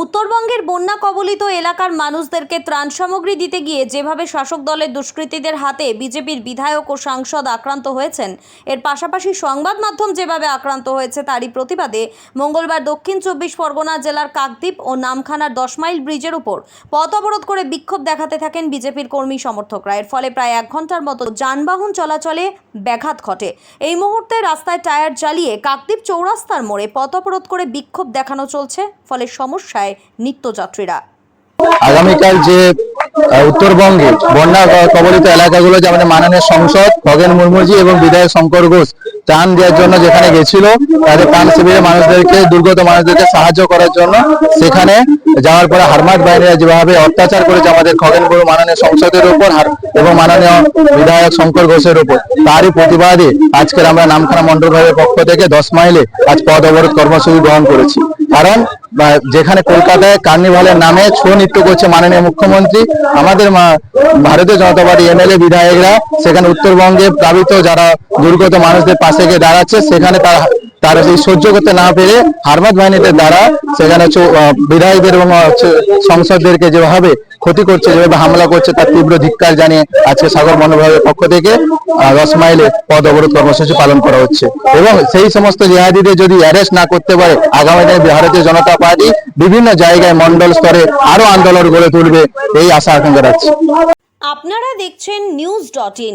উত্তরবঙ্গের বন্যা কবলিত এলাকার মানুষদেরকে ত্রাণ সামগ্রী দিতে গিয়ে যেভাবে শাসক দলের দুষ্কৃতীদের হাতে বিজেপির বিধায়ক ও সাংসদ আক্রান্ত হয়েছেন, এর পাশাপাশি সংবাদ মাধ্যম যেভাবে আক্রান্ত হয়েছে তারই প্রতিবাদে মঙ্গলবার দক্ষিণ চব্বিশ পরগনা জেলার কাকদ্বীপ ও নামখানার দশ মাইল ব্রিজের উপর পথ অবরোধ করে বিক্ষোভ দেখাতে থাকেন বিজেপির কর্মী সমর্থকরা। এর ফলে প্রায় এক ঘণ্টার মতো যানবাহন চলাচলে ব্যাঘাত ঘটে। এই মুহূর্তে রাস্তায় টায়ার জ্বালিয়ে কাকদ্বীপ চৌরাস্তার মোড়ে পথ অবরোধ করে বিক্ষোভ দেখানো চলছে। ফলে সমস্যায় নিত্যযাত্রীরা। আগামীকাল যে উত্তরবঙ্গে বন্যা কবলিত এলাকাগুলো যে আমাদের মাননীয় সংসদ, খগেন মুর্মুজি এবং বিধায়ক শঙ্কর ঘোষ ত্রাণ দেওয়ার জন্য যেখানে গেছিল, তাদের ত্রাণ শিবিরে মানুষদেরকে, দুর্গত মানুষদেরকে সাহায্য করার জন্য সেখানে যাওয়ার পরে হারমাত বাহিনীরা যেভাবে অত্যাচার করেছে আমাদের খগেন মুর্মু মাননীয় সংসদের উপর এবং মাননীয় বিধায়ক শঙ্কর ঘোষের উপর, তারই প্রতিবাদে আজকের আমরা নামখানা মন্ডল পক্ষ থেকে দশ মাইলে আজ পদ অবরোধ কর্মসূচি গ্রহণ করেছি। কারণ যেখানে কলকাতায় কার্নিভালের নামে ছৌ নৃত্য করছে মাননীয় মুখ্যমন্ত্রী, আমাদের ভারতীয় জনতা পার্টি এমএলএ বিধায়করা, সেখানে উত্তরবঙ্গে প্লাবিত যারা দুর্গত মানুষদের পাশে গিয়ে দাঁড়াচ্ছে, সেখানে তারা তারা সেই সহ্য করতে না পেরে হারমাত বাহিনীদের দ্বারা সেখানে আহ, বিধায়কদের এবং হচ্ছে সংসদদেরকে যেভাবে ক্ষতি করছে যেভাবে হামলা করছে তার তীব্র ধিক্কার জানিয়ে আজকে সাগর মনোভাবের পক্ষ থেকে দশ মাইলে পদ অবরোধ কর্মসূচি পালন করা হচ্ছে। এবং সেই সমস্ত জিহাদিদের যদি অ্যারেস্ট না করতে পারে আগামী দিনে ভারতীয় জনতা পার্টি বিভিন্ন জায়গায় মন্ডল স্তরে আরও আন্দোলন গড়ে তুলবে এই আশা আকাঙ্ক্ষা রাখছি। আপনারা দেখছেন নিউজ ডট ইন